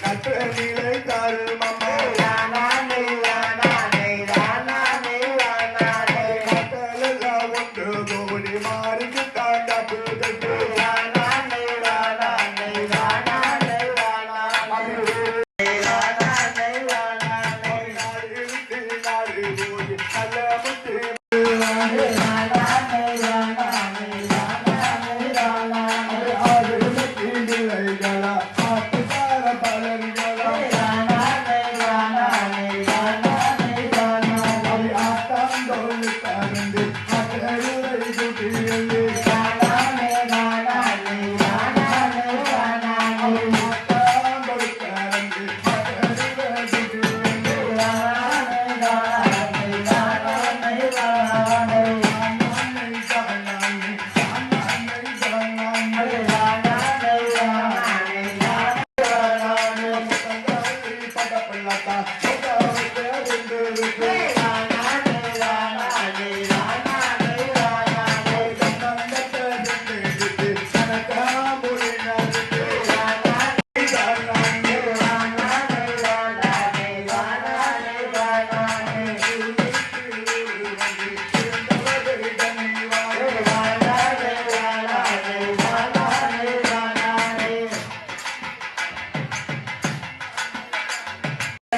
கற்ற நிலை தருமம்மா Thank you.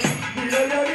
Yes,